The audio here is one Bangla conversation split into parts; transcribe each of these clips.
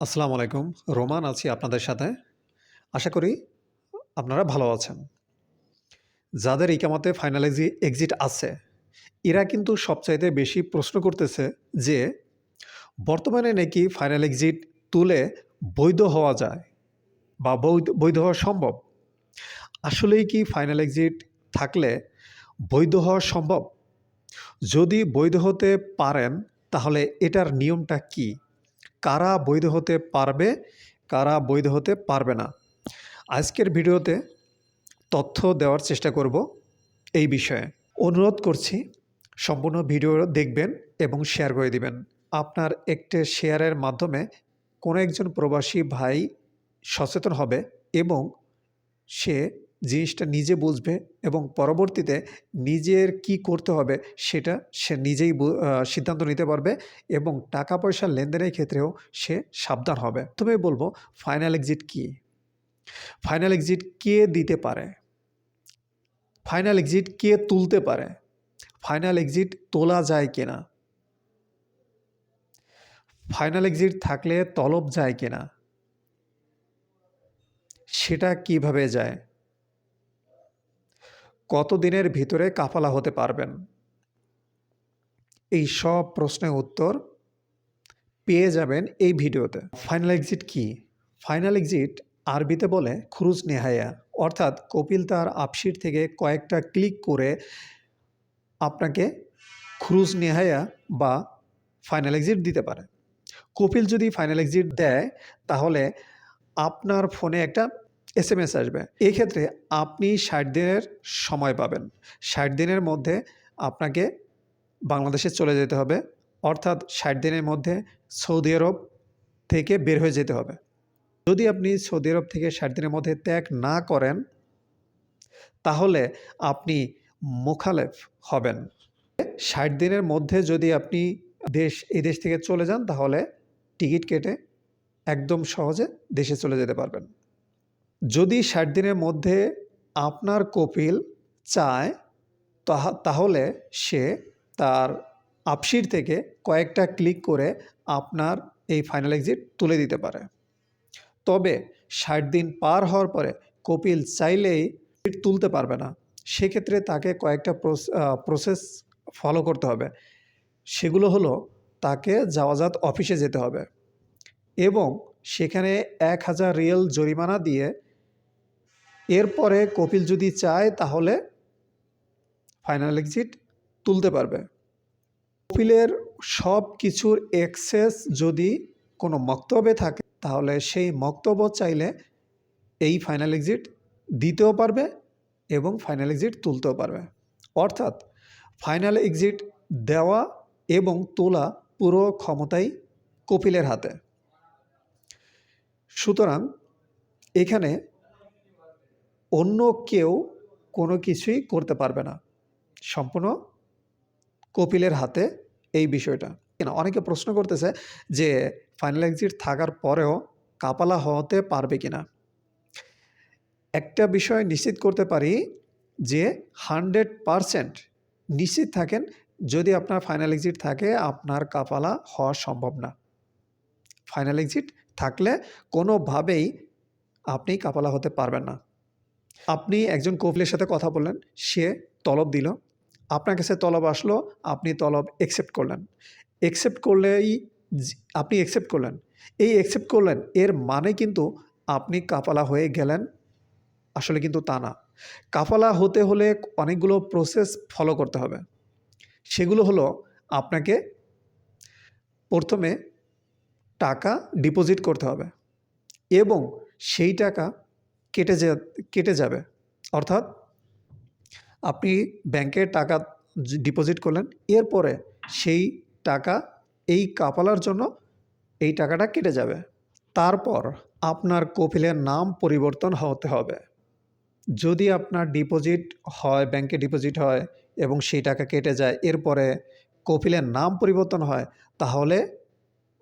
আসসালামু আলাইকুম। রোমান, আছি আপনাদের সাথে। আশা করি আপনারা ভালো আছেন। যাদের ইকামাতে ফাইনাল এক্সিট আছে, এরা কিন্তু সবচাইতে বেশি প্রশ্ন করতেছে যে, বর্তমানে নাকি ফাইনাল এক্সিট তুলে বৈধ হওয়া যায় বা বৈধ বৈধ হওয়া সম্ভব? আসলেই কি ফাইনাল এক্সিট থাকলে বৈধ হওয়া সম্ভব? যদি বৈধ হতে পারেন, তাহলে এটার নিয়মটা কী? কারা বৈধ হতে পারবে, কারা বৈধ হতে পারবে না। আজকের ভিডিওতে তথ্য দেওয়ার চেষ্টা করব এই বিষয়ে। অনুরোধ করছি, সম্পূর্ণ ভিডিও দেখবেন এবং শেয়ার করে দিবেন। আপনার একটি শেয়ারের মাধ্যমে কোনো একজন প্রবাসী ভাই সচেতন হবে এবং সে জিনিসটা নিজে বুঝবে এবং পরবর্তীতে নিজের কি করতে হবে সেটা সে নিজেই সিদ্ধান্ত নিতে পারবে এবং টাকা পয়সা লেনদেনের ক্ষেত্রেও সে সাবধান হবে। তবে বলব ফাইনাল এক্সিট কি? ফাইনাল এক্সিট কে দিতে পারে? ফাইনাল এক্সিট কে তুলতে পারে? ফাইনাল এক্সিট তোলা যায় কিনা? ফাইনাল এক্সিট থাকলে তলব যায় কিনা? সেটা কীভাবে যায়? কত দিনের ভিতরে কাফালা হতে পারবেন? এই সব প্রশ্নের উত্তর পেয়ে যাবেন এই ভিডিওতে। ফাইনাল এক্সিট কি? ফাইনাল এক্সিট আরবিতে বলে খুরুজ নেহায়া অর্থাৎ কপিল তার আপশিট থেকে কয়েকটা ক্লিক করে আপনাকে খুরুজ নেহায়া বা ফাইনাল এক্সিট দিতে পারে। কপিল যদি ফাইনাল এক্সিট দেয়, তাহলে আপনার ফোনে একটা এস এম এস আসবে। এক্ষেত্রে আপনি ষাট দিনের সময় পাবেন। ষাট দিনের মধ্যে আপনাকে বাংলাদেশে চলে যেতে হবে। অর্থাৎ ষাট দিনের মধ্যে সৌদি আরব থেকে বের হয়ে যেতে হবে। যদি আপনি সৌদি আরব থেকে ষাট দিনের মধ্যে ত্যাগ না করেন, তাহলে আপনি মোখালেফ হবেন। ষাট দিনের মধ্যে যদি আপনি দেশ, এই দেশ থেকে চলে যান, তাহলে টিকিট কেটে একদম সহজে দেশে চলে যেতে পারবেন। যদি ষাট দিনের মধ্যে আপনার কপিল চায়, তাহা- তাহলে সে তার আপশির থেকে কয়েকটা ক্লিক করে আপনার এই ফাইনাল এক্সিট তুলে দিতে পারে। তবে ষাট দিন পার হওয়ার পরে কপিল চাইলেই তুলতে পারবে না। সেক্ষেত্রে তাকে কয়েকটা প্রসেস ফলো করতে হবে। সেগুলো হলো তাকে যাওয়াজাত অফিসে যেতে হবে এবং সেখানে এক হাজার রিয়েল জরিমানা দিয়ে এরপরে কপিল যদি চায়, তাহলে ফাইনাল এক্সিট তুলতে পারবে। কপিলের সব কিছুর এক্সেস যদি কোনো মক্তব্যে থাকে, তাহলে সেই মক্তব্য চাইলে এই ফাইনাল এক্সিট দিতেও পারবে এবং ফাইনাল এক্সিট তুলতেও পারবে। অর্থাৎ ফাইনাল এক্সিট দেওয়া এবং তোলা পুরো ক্ষমতাই কপিলের হাতে। সুতরাং এখানে অন্য কেউ কোনো কিছুই করতে পারবে না। সম্পূর্ণ কপিলের হাতে এই বিষয়টা। কেন? অনেকে প্রশ্ন করতেছে যে ফাইনাল এক্সিট থাকার পরেও কাপালা হতে পারবে কিনা? একটা বিষয় নিশ্চিত করতে পারি যে হান্ড্রেড পারসেন্ট নিশ্চিত থাকেন যদি আপনার ফাইনাল এক্সিট থাকে, আপনার কাপালা হওয়া সম্ভব না। ফাইনাল এক্সিট থাকলে কোনোভাবেই আপনি কাপালা হতে পারবেন না। আপনি একজন কপিলের সাথে কথা বললেন, সে তলব দিল। আপনার কাছে তলব আসলো, আপনি তলব একসেপ্ট করলেন। একসেপ্ট করলেই আপনি একসেপ্ট করলেন। এই একসেপ্ট করলেন, এর মানে কিন্তু আপনি কাপালা হয়ে গেলেন, আসলে কিন্তু তা না। কাপালা হতে হলে অনেকগুলো প্রসেস ফলো করতে হবে। সেগুলো হলো আপনাকে প্রথমে টাকা ডিপোজিট করতে হবে এবং সেই টাকা কেটে যা, কেটে যাবে। অর্থাৎ আপনি ব্যাংকে টাকা ডিপোজিট করলেন, এরপরে সেই টাকা, এই কাপালার জন্য এই টাকাটা কেটে যাবে। তারপর আপনার কপিলের নাম পরিবর্তন হতে হবে। যদি আপনার ডিপোজিট হয় ব্যাংকে ডিপোজিট হয় এবং সেই টাকা কেটে যায়, এরপরে কপিলের নাম পরিবর্তন হয়, তাহলে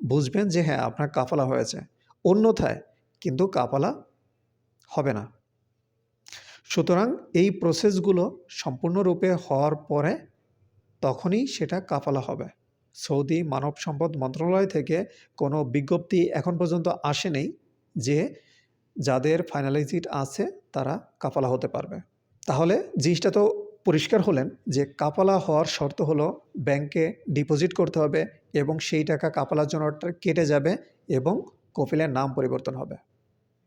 বুঝবেন যে হ্যাঁ আপনার কাফালা হয়েছে। অন্যথায় কিন্তু কাফালা হবে না। সুতরাং এই প্রসেসগুলো সম্পূর্ণরূপে হওয়ার পরে তখনই সেটা কাফালা হবে। সৌদি মানব সম্পদ মন্ত্রণালয় থেকে কোনো বিজ্ঞপ্তি এখন পর্যন্ত আসেনি যে যাদের ফাইনাল এক্সিট আছে তারা কাফালা হতে পারবে। তাহলে জিনিসটা তো পরিষ্কার হলেন যে কাপালা হওয়ার শর্ত হলো ব্যাংকে ডিপোজিট করতে হবে এবং সেই টাকা কাপালার জন্য কেটে যাবে এবং কফিলের নাম পরিবর্তন হবে।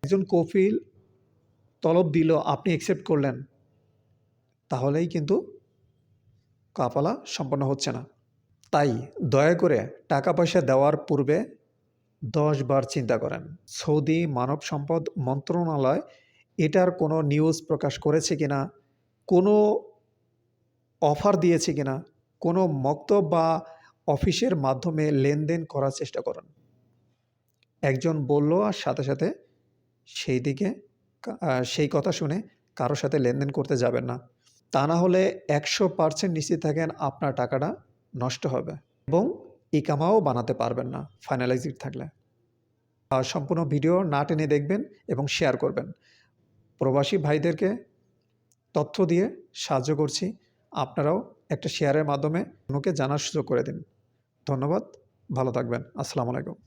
একজন কফিল তলব দিল, আপনি অ্যাকসেপ্ট করলেন। তাহলেই কিন্তু কাপালা সম্পন্ন হচ্ছে না। তাই দয়া করে টাকা পয়সা দেওয়ার পূর্বে দশ বার চিন্তা করেন। সৌদি মানব সম্পদ মন্ত্রণালয় এটার কোনো নিউজ প্রকাশ করেছে কিনা, কোনো অফার দিয়েছে কিনা, কোনো মক্তব বা অফিসের মাধ্যমে লেনদেন করার চেষ্টা করেন। একজন বলল আর সাথে সাথে সেই দিকে কা- সেই কথা শুনে কারোর সাথে লেনদেন করতে যাবেন না। তা না হলে একশো পার্সেন্ট নিশ্চিত থাকেন আপনার টাকাটা নষ্ট হবে এবং ইকামাও বানাতে পারবেন না ফাইনাল এক্সিট থাকলে সম্পূর্ণ ভিডিও না টেনে দেখবেন এবং শেয়ার করবেন। প্রবাসী ভাইদেরকে তথ্য দিয়ে সাহায্য করছি। আপনারাও একটা শেয়ারের মাধ্যমে অন্যকে জানার সুযোগ করে দিন। ধন্যবাদ, ভালো থাকবেন। আসসালামু আলাইকুম।